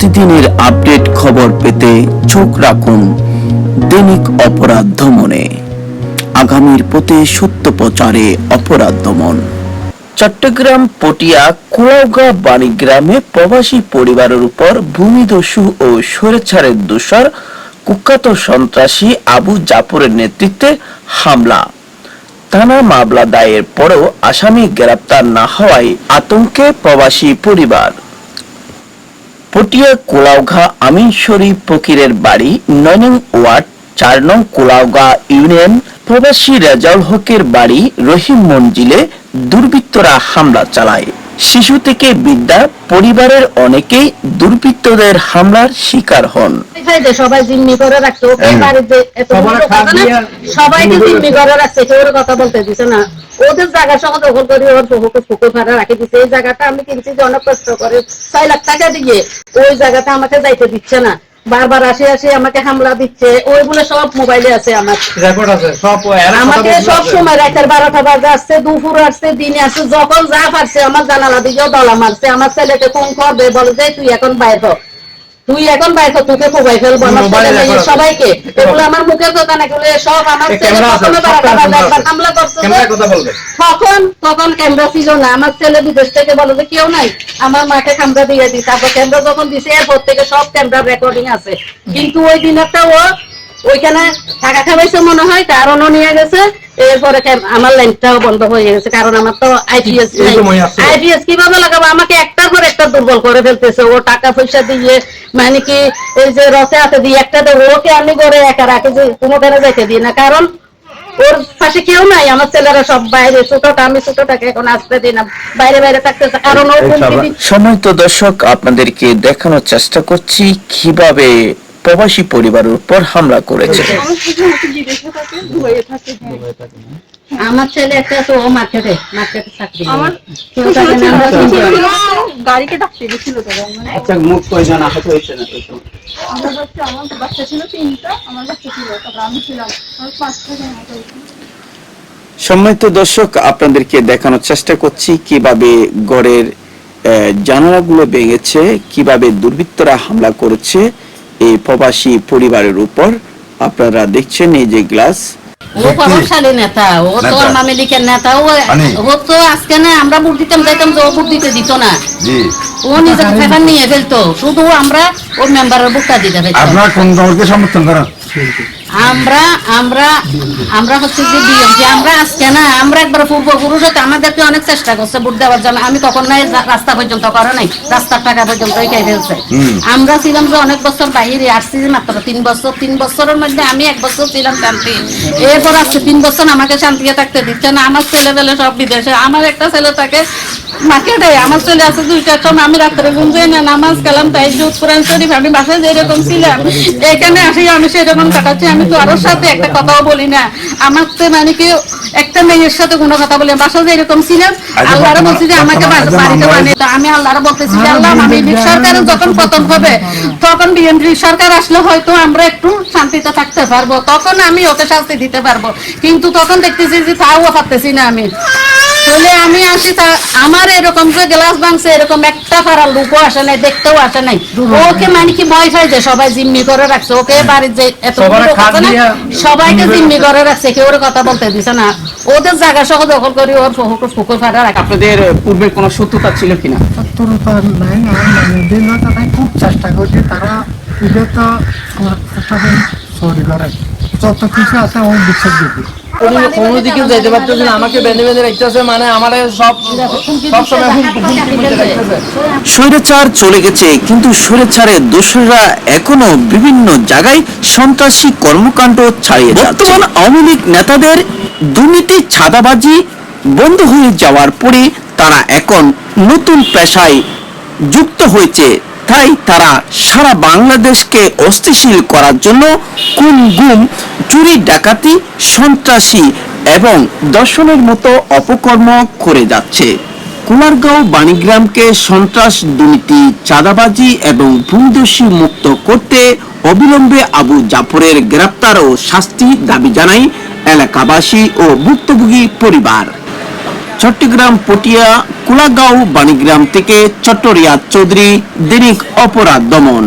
প্রতিদিনের আপডেট খবর পেতে চোখ রাখুন দৈনিক অপরাধ দমনে আগামীর পথে সত্য প্রচারে অপরাধ দমন। চট্টগ্রাম, পটিয়া কুড়াউগা বাণীগ্রামে প্রবাসী পরিবারের উপর ভূমিদস্যু ও স্বৈরাচারের দোষর কুখ্যাত সন্ত্রাসী আবু জাফরের নেতৃত্বে হামলা। থানা মামলা দায়ের পরেও আসামি গ্রেপ্তার না হওয়ায় আতঙ্কে প্রবাসী পরিবার। পটিয়া কোলাউঘা আমিন শরীফ ফকিরের বাড়ি নয় নং ওয়ার্ড, চার নং কোলাউঘা ইউনিয়ন, প্রবাসী রেজাউল হকের বাড়ি রহিম মঞ্জিলে দুর্বৃত্তরা হামলা চালায়। শিশু থেকে বিদ্যা পরিবারের অনেকেই দুর্বৃত্তদের হামলার শিকার হন। সবাই জিম্মি করে সবাইকে জিম্মি করে রাখছে। কেউ ওর কথা বলতে দিছে না। ওদের জায়গা সহ দখল করে ওর বহুকে রাখে দিছে। এই জায়গাটা আমি কিনছি যে অনেক কষ্ট করে ছয় লাখ টাকা দিয়ে। ওই জায়গাটা আমাকে যাইতে দিচ্ছে না। বারবার আসে আসে আমাকে হামলা দিচ্ছে ওইগুলো সব মোবাইলে আছে আমার। রেকর্ড আছে সব আমাকে সব সময় রাতের বারোটা বাজে আসছে দুপুর আসছে দিনে আসছে যখন যা পারছে আমার জানালা দিকেও দলা মারছে। আমার ছেলেকে ফোন করবে বলে যে তুই এখন বাইর হ। তুই এখন বাইর তোকে কোবাই ফেলব আমার। সবাইকে। এগুলো আমার মুখের কথা না এগুলো সব আমার ছেলে কখনো হামলা করছে তখন তখন ক্যামেরা ছিল না। আমার ছেলে বিদেশ থেকে বলে যে কেউ নাই। আমার মাকে ক্যামেরা দিয়ে দিই তারপর ক্যামেরা যখন দিছে এরপর থেকে সব ক্যামেরা রেকর্ডিং আছে। কিন্তু ওই দিনটা ও ওইখানে টাকা খাবাইছে মনে হয় কারণও নিয়ে গেছে। এরপরে আমার লাইনটাও বন্ধ হয়ে গেছে। কারণ আমার তো আইপিএস। আইপিএস কীভাবে লাগাবো? আমাকে একটার পর দুর্বল করে ফেলতেছে ও টাকা পয়সা দিয়ে মানে কি এই যে রসে হাতে দিয়ে একটা দেবো ওকে আমি করে একা রাখি যে কোনোখানে যাইতে দিই না। কারণ ওর পাশে কেউ নাই আমার ছেলেরা সব বাইরে ছোটটা আমি ছোটটাকে এখন আসতে দিই না বাইরে বাইরে থাকতেছে। কারণ ও হুমকি দিচ্ছে। দর্শক আপনাদেরকে দেখানোর চেষ্টা করছি কীভাবে প্রবাসী পরিবারের উপর হামলা করেছে। আমার ছেলে একটা তো ও মার্কেটে মার্কেটে চাকরি আমার গাড়িকে ডাকতে গেছিল তখন মানে আচ্ছা মুখ কয়জন আহত হয়েছে না তো আমার বাচ্চা আমার বাচ্চা ছিল তিনটা আমার বাচ্চা ছিল তারপর আমি ছিলাম আমার পাঁচটা জন মতো হয়েছিল। সম্মানিত দর্শক আপনাদেরকে দেখানোর চেষ্টা করছি কীভাবে গড়ের আহ, জানালাগুলো ভেঙেছে কীভাবে দুর্বৃত্তরা হামলা করেছে এই প্রবাসী পরিবারের উপর আপনারা দেখছেন এই যে গ্লাস ও প্রভাবশালী নেতা ও তো নেতা। ও ও তো আজকে না আমরা ভোট দিতাম যাইতাম যে ও ভোট দিতে দিত না। জি। ও নিয়ে ফেলতো শুধু আমরা ও মেম্বারের দিতে পারতাম। আপনারা কোন দলকে সমর্থন করেন? আমরা আমরা আমরা হচ্ছে যে বিএনপি আমরা আজকে না আমরা একবার পূর্বপুরুষ হতে আমাদেরকে অনেক চেষ্টা করছে ভোট দেওয়ার জন্য। আমি তখন নাই রাস্তা পর্যন্ত করে নাই রাস্তার টাকা পর্যন্ত খাই ফেলছে। আমরা ছিলাম যে অনেক বছর বাইরে আসছি মাত্র তিন বছর তিন বছরের মধ্যে আমি এক বছর ছিলাম শান্তি। এরপর আসছে তিন বছর আমাকে শান্তিতে থাকতে দিচ্ছে না। আমার ছেলে পেলে সব বিদেশে। আমার একটা ছেলে থাকে মার্কেটে আমার ছেলে আছে দুইটার সময় আমি রাত্রে ঘুম যাই না নামাজ কালাম তাই জুত কোরআন শরীফ আমি বাসায় যেরকম ছিলাম এখানে আসি আমি সেরকম কাটাচ্ছি আমি তো আরোর সাথে একটা কথাও বলি না। আমার তো মানে কি একটা মেয়ের সাথে কোনো কথা বলি না। বাসায় যেরকম ছিলাম আচ্ছা, বলছি যে আমাকে বাড়িতে বানিয়ে দাও। আমি আল্লাহরে বলতেছি যে আল্লাহ আমি সরকারের যখন পতন হবে তখন বিএনপি সরকার আসলে হয়তো আমরা একটু শান্তিতে থাকতে পারব। তখন আমি ওকে শাস্তি দিতে পারব। কিন্তু তখন দেখতেছি যে তাও পারতেছি না আমি। তাহলে আমি আসি তা আমার এরকম যে গ্লাস ভাঙছে এরকম একটা পাড়ার লোকও আসে নাই দেখতেও আসে নাই। ওকে মানে কি ভয় পাই যে সবাই জিম্মি করে রাখছে? ওকে বাড়ির যে এত সবাইকে জিম্মি করে রাখছে। কেউ কথা বলতে দিছে না। ওদের জায়গা সহ দখল করে ওর ফুকুর ফাটা রাখা আপনাদের পূর্বে কোনো শত্রুতা ছিল কিনা? শত্রুতা নাই আমার মানে খুব চেষ্টা করছি। তারা এটা তো আমার সরি করে যত কিছু আছে আমার বিশ্বাস দিতে স্বৈরাচার চলে গেছে। কিন্তু স্বৈরাচারের দোসররা এখনও বিভিন্ন জায়গায় সন্ত্রাসী কর্মকাণ্ড ছাড়িয়ে বর্তমান আওয়ামী লীগ নেতাদের দুর্নীতি, ছাদাবাজি বন্ধ হয়ে যাওয়ার পরে তারা এখন নতুন পেশায় যুক্ত হয়েছে। তাই তারা সারা বাংলাদেশকে অস্থিশীল করার জন্য কুম গুম, চুরি, ডাকাতি, সন্ত্রাসী এবং দর্শনের মতো অপকর্ম করে যাচ্ছে। কুমারগাঁও বাণীগ্রামকে সন্ত্রাস, দুর্নীতি, চাঁদাবাজি এবং ভূমিদস্যু মুক্ত করতে অবিলম্বে আবু জাফরের গ্রেপ্তার ও শাস্তি দাবি জানাই এলাকাবাসী ও ভুক্তভোগী পরিবার। চট্টগ্রাম, পটিয়া কুলাগাঁও বাণীগ্রাম থেকে চট্টরিয়া চৌধুরী দৈনিক অপরাধ দমন।